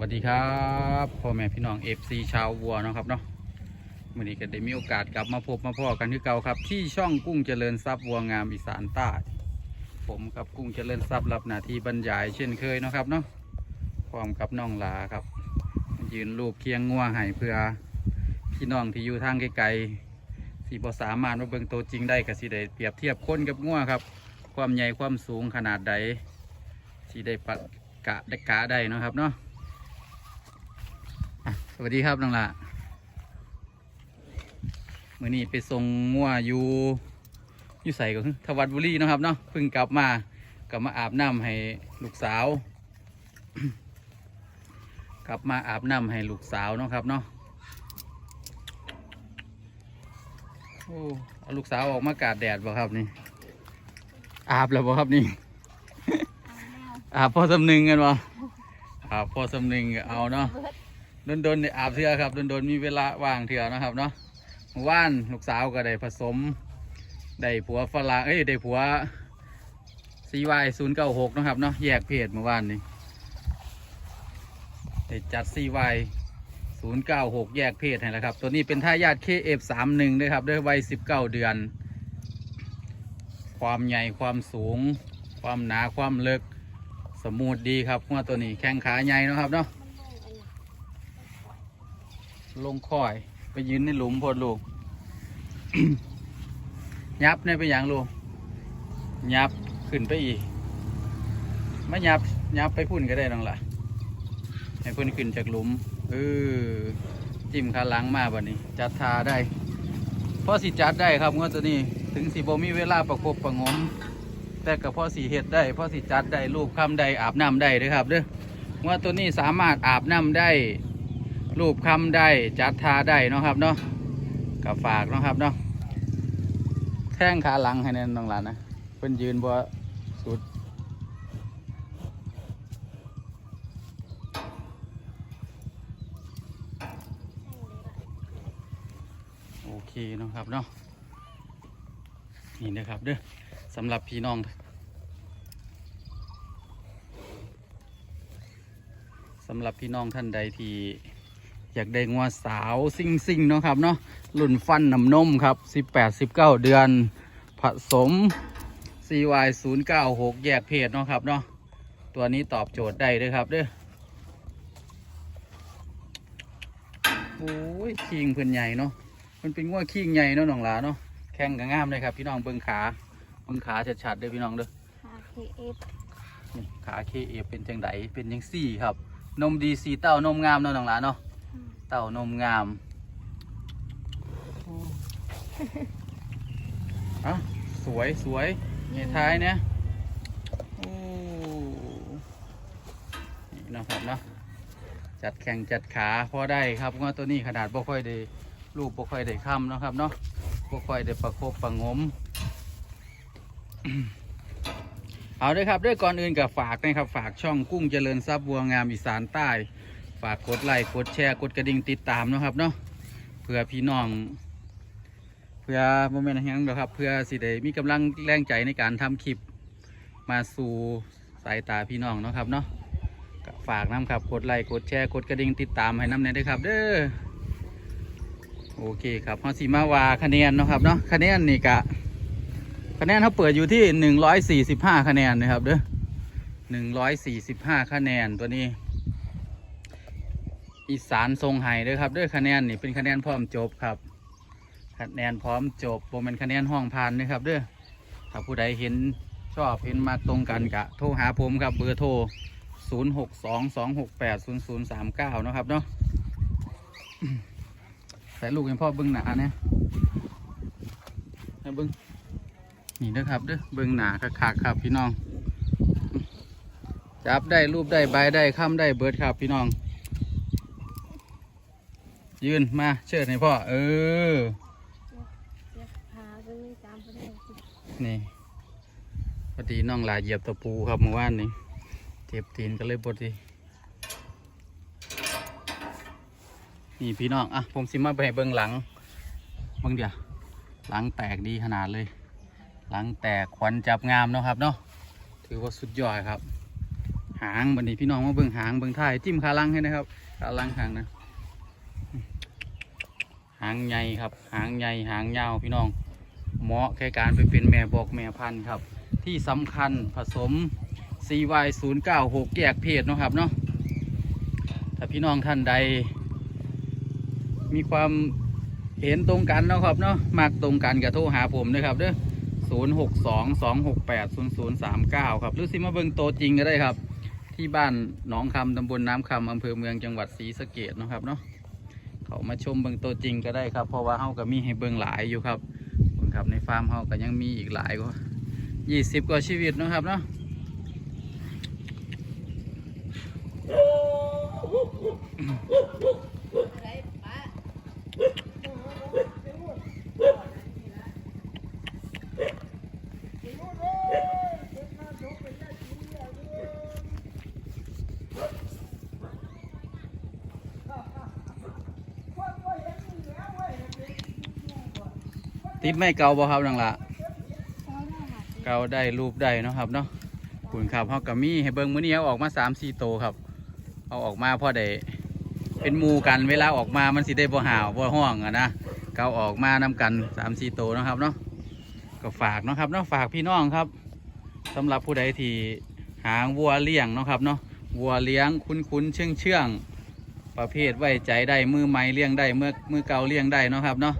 วัสดีครับพ่อแม่พี่น้องเอฟซีชาววัวนะครับเนาะวันนี้ก็ได้มีโอกาสกลับมาพบมาพ่อกันที่เก่าครับ ที่ช่องกุ้งเจริญทรัพย์วัวงามอีสานใต้ ผมกับกุ้งเจริญทรัพย์รับหน้าที่บรรยายเช่นเคยนะครับเนาะพร้อมกับน้องหลาครับ ยืนรูปเคียงงัวให้เพื่อพี่น้องที่อยู่ทางไกลๆสีบสามารถมาเบิ่งตัวจริงได้กับสีได้เปรียบเทียบคนกับงัวครับ ความใหญ่ความสูงขนาดใดสีได้ปัดกะได้กะได้นะครับเนาะ สวัสดีครับน้องละมื่อนี้ไปส่งงัวอยู่อยู่ใส่กับทวัดบุรีนะครับเนาะเพิ่งกลับมากลับมาอาบน้ำให้ลูกสาว กลับมาอาบน้ำให้ลูกสาวเนาะครับเนาะโอ้เอาลูกสาวออกมากาดแดดบ่ครับนี่ อาบแล้วบ่ครับนี่อาบพอสำนึงกันบ่อาบพอสำนึงเอาเนาะ โดนโดนๆอาบเทือครับโดนโดนๆมีเวลาว่างเทือนะครับเนาะเมื่อว่านลูกสาวก็ได้ผสมได้ผัวฝรั่งเอ้ยได้ผัวซีวายศูนย์เก้าหกนะครับเนาะแยกเพศเมื่อวานนี้ได้จัดซีวายศูนย์เก้าหกแยกเพศให้แล้วครับ ตัวนี้เป็นทายาทเคเอฟสามหนึ่งด้วยครับด้วยวัยสิบเก้าเดือน ความใหญ่ความสูง ความหนาความลึก สมูทดีครับว่าตัวนี้แข้งขาใหญ่นะครับเนาะ ลงคอย ไปยืนในหลุมพอดลูก ยับเนี่ยไปอย่างลูก ยับขึ้นไปอีกไม่ยับยับไปพุ่นก็ได้น้องล่ะให้พุ่นขึ้นจากหลุมเออจิ้มขาหลังมาบัดนี้ จัดทาได้พอสิจัดได้ครับงวดตัวนี้ถึงสิบมีเวลาประคบประงม แต่กับพ่อสีเห็ดได้พ่อสิจัดได้รูปคำได้อาบน้ำได้เด้อครับเด้องวดตัวนี้สามารถอาบน้ำได้ รูปคำได้จัดทาได้เนาะครับเนาะกับฝากเนาะครับเนาะแท่งขาหลังให้แน่นน้องหลานนะเพิ่นยืนบ่สุดโอเคเนาะครับเนาะนี่นะครับเด้อสำหรับพี่น้องสำหรับพี่น้องท่านใดที่ อยากได้งัวสาวซิ่งซิ่งๆเนาะครับเนาะรุ่นฟันน้ำนมครับ 18 19 เดือน ผสม CY 0 9 6แยกเพศเนาะครับเนาะตัวนี้ตอบโจทย์ได้เลยครับเด้อโอ้ยคิงเพิ่นใหญ่เนาะมันเป็นงัวคิงใหญ่เนาะน้องหลาเนาะแข้งก็งามเลยครับพี่น้องเบิ่งขาเบิ่งขาชัดๆเด้อพี่น้องเด้อค่ะ KF นี่ขาเคเอเป็นจังไดเป็นยังสี่ครับ นมดีสีเต้านมงามเนาะน้องหลานเนาะ เต้านมงามอะสวยสวยในท้ายเนี่ยโอ้นี่เนาะครับเนาะจัดแข่งจัดขาพอได้ครับว่าตัวนี้ขนาดบ่ค่อยได้ลูกบ่ค่อยได้ค้ำเนาะครับเนาะบ่ค่อยได้ประคบประหงมเอาด้วยครับด้วยก่อนอื่นกับฝากนะครับฝากช่องกุ้งเจริญทรัพย์บัวงามอีสานใต้ ฝากกดไลค์กดแชร์กดกระดิ่งติดตามนะครับเนาะเพื่อพี่น้อง เพื่อโมเมนต์ยังเนะครับ เพื่อสิได้มีกำลังแรงใจในการทำคลิป มาสู่สายตาพี่น้องเนาะครับเนาะก็ฝากน้ำครับกดไลค์กดแชร์กดกระดิ่งติดตามให้น้ำเนยด้วยครับ เด้อโอเคครับฮอสีมาวาคะแนนเนาะครับเนาะคะแนนนี่กะคะแนนเขาเปิดอยู่ที่หนึ่งร้อยสี่สิบห้าคะแนนนะครับเด้อหนึ่งร้อยสี่สิบห้าคะแนนตัวนี้ อีสานทรงไห้เด้อครับด้อคะแนนนี่เป็นคะแนนพร้อมจบครับ คะแนนพร้อมจบโมเป็นคะแนนห้องผ่านนะครับเด้อถ้าผู้ใดเห็นชอบเห็นมาตรงกันกะโทรหาผมครับเบอร์โทร 0 6 2 2 6 8 0 0 3 9 นะครับเนาะใส่ลูกให้พ่อเบิ้งหนาเนี่ยให้เบิ้งนี่นะครับเด้อเบิ่งหนาคักๆครับพี่น้อง จับได้รูปได้ใบได้ค้ำได้เบิร์ดครับพี่น้อง ยืนมาเชิดให้พ่อ เออ นี่พอดีน้องหลาเหยียบตะปูครับเมื่อวานนี้เจ็บตีนก็เลยปวดทีนี่พี่น้อง อะ ผมสิมาไปเบิ่งหลังเบิ่งเดียวหลังแตกดีขนาดเลย หลังแตกขวัญจับงามเนาะครับเนาะถือว่าสุดยอดครับ หางบันนี้พี่น้องมาเบิ่งหางเบิ่งท้ายจิ้มขาลังให้นะครับขาลังหางนะ หางใหญ่ครับ หางใหญ่หางยาวพี่น้อง เหมาะแก่การไปเป็นแม่บอกแม่พันธุ์ครับ ที่สำคัญผสม CY 0 9 6 แยกเพศเนาะครับเนาะถ้าพี่น้องท่านใด มีความเห็นตรงกันเนาะครับเนาะมากตรงกันกับโทรหาผมนะครับเด้อ0 6 2 2 6 8 0 0 3 9 ครับหรือสิมาเบิ่งโตจริงก็ได้ครับ ที่บ้านหนองคำตำบลน้ำคำอำเภอเมืองจังหวัดศรีสะเกดนะครับเนาะ เขามาชมเบิ่งตัวจริงก็ได้ครับ เพราะว่าเฮาก็มีให้เบิ่งหลายอยู่ครับเบิ่งครับในฟาร์มเฮาก็ยังมีอีกหลายกว่า20กว่าชีวิตนะครับเนาะ ติดไม่เก่าบ่ครับนังละเก่าได้รูปได้เนาะครับเนาะคุณครับเฮาก็มีให้เบิ่งมื้อนี้เอาออกมา3 4โตครับ เอาออกมาพอได้เป็นมูกันเวลาออกมามันสิได้บ่ห่าวบ่ห้องอะนะเกาออกมานํกัน3 4โตนะครับเนาะก็ฝากนะครับเนาะฝากพี่น้องครับสำหรับผู้ใดที่หาวัวเลี้ยงนะครับเนาะวัวเลี้ยงคุ้นๆเชื่องเชื่องๆประเภทไว้ใจได้มือใหม่เลี้ยงได้มือมือเก่าเลี้ยงได้นะครับเนาะ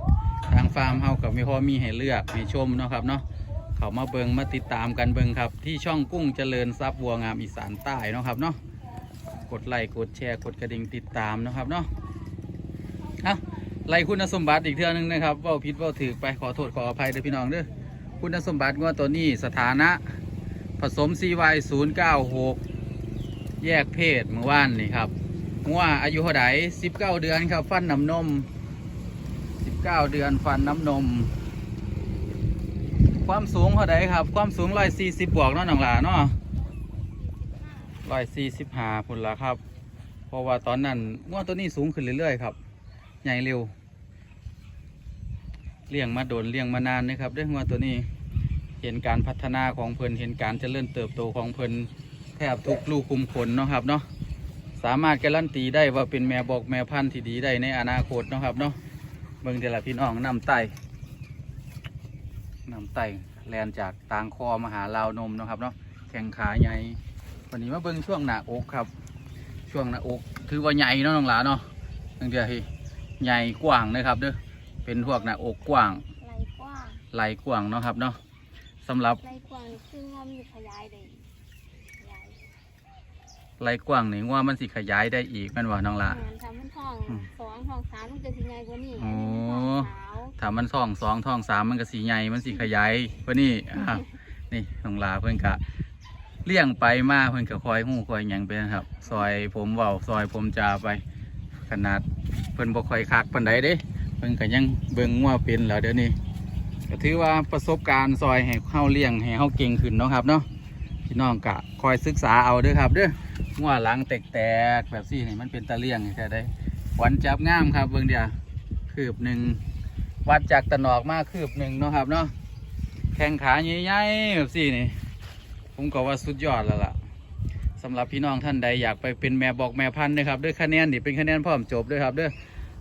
ฟาร์มเฮากับมีพอมีให้เลือกให้ชมเนาะครับเนาะเขามาเบิงมาติดตามกันเบิงครับ ที่ช่องกุ้งเจริญทรัพย์วัวงามอีสานใต้เนาะครับเนาะกดไลค์กดแชร์กดกระดิ่งติดตามเนาะครับเนาะเอาไล่คุณสมบัติอีกเทื่อนึงนะครับว่าผิดเว่าถือไปขอโทษขออภัยเด้อพี่น้องเด้อคุณสมบัติงวตัวนี้สถานะผสม CY 0 9 6 แยกเพศเมื่อวานนี่ครับงวอายุเท่าไหร่19 เดือนครับ ฟันน้ำนม 9 เดือนฟันน้ำนม ความสูงเท่าไดครับ ความสูงร้อยสี่สิบบวกเนาะหนังหลาเนาะร้อยสี่สิบห้าพุ่นละครับ เพราะว่าตอนนั้นง้วตัวนี้สูงขึ้นเรื่อยๆครับ ใหญ่เร็ว เลี้ยงมาโดนเลี้ยงมานานนะครับด้วยง้วตัวนี้ เห็นการพัฒนาของเพลินเห็นการเจริญเติบโตของเพลินแทบทุกลูกคุมขนเนาะครับเนาะสามารถการันตีได้ว่าเป็นแม่บอกแม่พันธุ์ที่ดีได้ในอนาคตเนาะครับเนาะ เบิ่งเดี๋ยวละพี่น้องน้ำไตน้ำไตแลนจากตางคอมาหาราวนมเนาะครับเนาะแข้งขาใหญ่วันนี้มาเบิ่งช่วงหน้าอกครับ ช่วงหน้าอกถือว่าใหญ่เนาะน้องหลาเนาะเบิ่งเดี๋ยวให้ใหญ่กว้างนะครับเด้อเป็นพวกหน้าอกกว้างไหลกว้างไหลกว้างเนาะครับเนาะสำหรับไหลกว้างนี่คืองอมอยู่ขยายได้ขยาย ไหลกว้างนี่ว่ามันสิขยายได้อีกแม่นว่าน้องหลางานทำมันทองอืมสองทองสามมันจะสิใหญ่กว่านี้อ๋ออันนี้มันทองขาวถ้ามันท้องสองท้องสามมันก็สีใหญ่มันสีขยายกว่านี่อะนี่น้องหลาเพิ่นกะเลี้ยงไปมาเพิ่นก็คอยหูคอยหยังไปนะครับ ซอยผมเว้าซอยผมจาไป ขนาดเพิ่นบ่ค่อยคักปานใดเด้ เพิ่นก็ยังเบิ่งว่าเป็นแล้วเดี๋ยวนี้ก็ถือว่าประสบการณ์ซอยให้เฮาเลี้ยงให้เฮาเก่งขึ้นเนาะครับเนาะพี่น้องก็คอยศึกษาเอาเด้อครับเด้อ งัวหลังแตกๆแบบซี่นี่มันเป็นตะเลี้ยงแท้ได้ขวัญจับงามครับเบิ่งเดียวคืบหนึ่งวัดจากตะนอกมาคืบหนึ่งเนาะครับเนาะแข้งขาใหญ่ๆแบบซี่นี่ ผมก็ว่าสุดยอดแล้วล่ะสำหรับพี่น้องท่านใดอยากไปเป็นแม่บอกแม่พันธุ์นะครับด้วยคะแนนนี่เป็นคะแนนพร้อมจบด้วยครับด้วย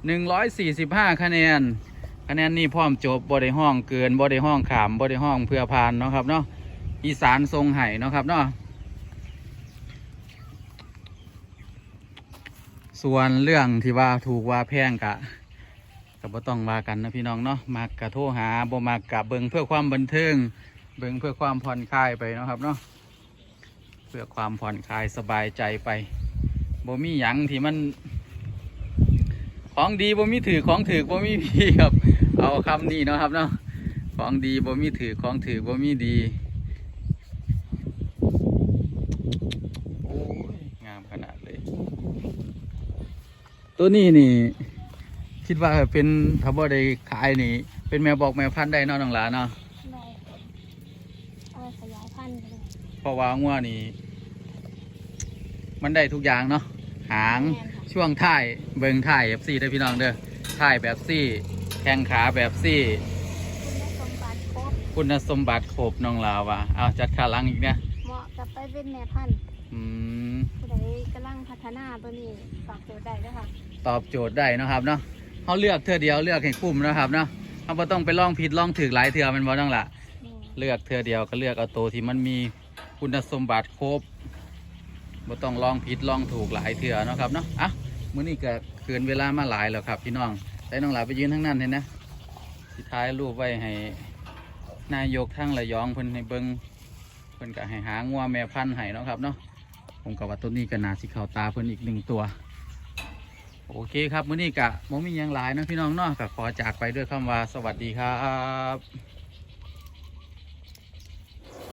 หนึ่งร้อยสี่สิบห้าคะแนน คะแนนนี่พร้อมจบบได้ห้องเกินบได้ห้องขามบได้ห้องเพื่อพานเนาะครับเนาะอีสานทรงไห่เนาะครับเนาะ ส่วนเรื่องที่ว่าถูกว่าแพงกะก็บ่ต้องว่ากันนะพี่น้องเนาะมากกะโทรหาบ่มากกะเบิงเพื่อความบันเทิงเบิ่งเพื่อความผ่อนคลายไปเนาะครับเนาะเพื่อความผ่อนคลายสบายใจไปบ่มีหยังที่มัน ของดีบ่มีถือของถือบ่มีพีครับ เอาคำนี้เนาะครับเนาะของดีบ่มีถือของถือบ่มีดีโอ้ยงามขนาดเลย ตัวนี้นี่ คิดว่าเป็นถ้าบ่ได้ขายนี่ เป็นแมวบอกแมวพันธุ์ได้เนาะน้องหลาเนาะได้เอาไปขยายพันธุ์ก็ได้เพราะว่างัวนี่ มันได้ทุกอย่างเนาะหาง แม่นค่ะช่วงท้ายเบิงท้ายแบบซี่ได้อพี่น้องเด้อท้ายแบบซี่ แข้งขาแบบซี่ คุณสมบัติครบคุณสมบัติครบน้องลาวะเอาจัดขาหลังอีกเนี่ยเหมาะกับไปเป็นแม่พันธุ์อืมผู้ใดกำลัง พัฒนาตัวนี้ฝากตัวได้ด้วยค่ะตอบโจทย์ได้เนาะครับเนาะเขาเลือกเทื่อเดียวเลือกให้คุ้มเนาะครับเนาะเขาบ่ต้องไปลองผิดลองถือหลายเทื่อแมันบ่ต้องละนี่เลือกเทื่อเดียวก็เลือกเอาตัวที่มันมีคุณสมบัติครบบ่ต้องลองผิดลองถูกหลายเทื่อเนาะครับเนาะอะมื้อนี้ก็เกินเวลามาหลายแล้วครับ พี่น้องได้น้องหลาไปยืนทั้งนั้นเห็นนะสิท้ายรูปไว้ให้นายกทั้งระยองเพิ่นให้เบิ่งเพิ่นก็ให้หางัวแม่พันธุ์ให้เนาะครับเนาะ ผมกับว่าต้นนี้ก็นาสีขาวตาเพิ่นอีกหนึ่งตัว โอเคครับมื้อนี้กะบ่มีหยังหลายนะพี่น้องเนาะกะขอจากไปด้วยคำว่าสวัสดีครับ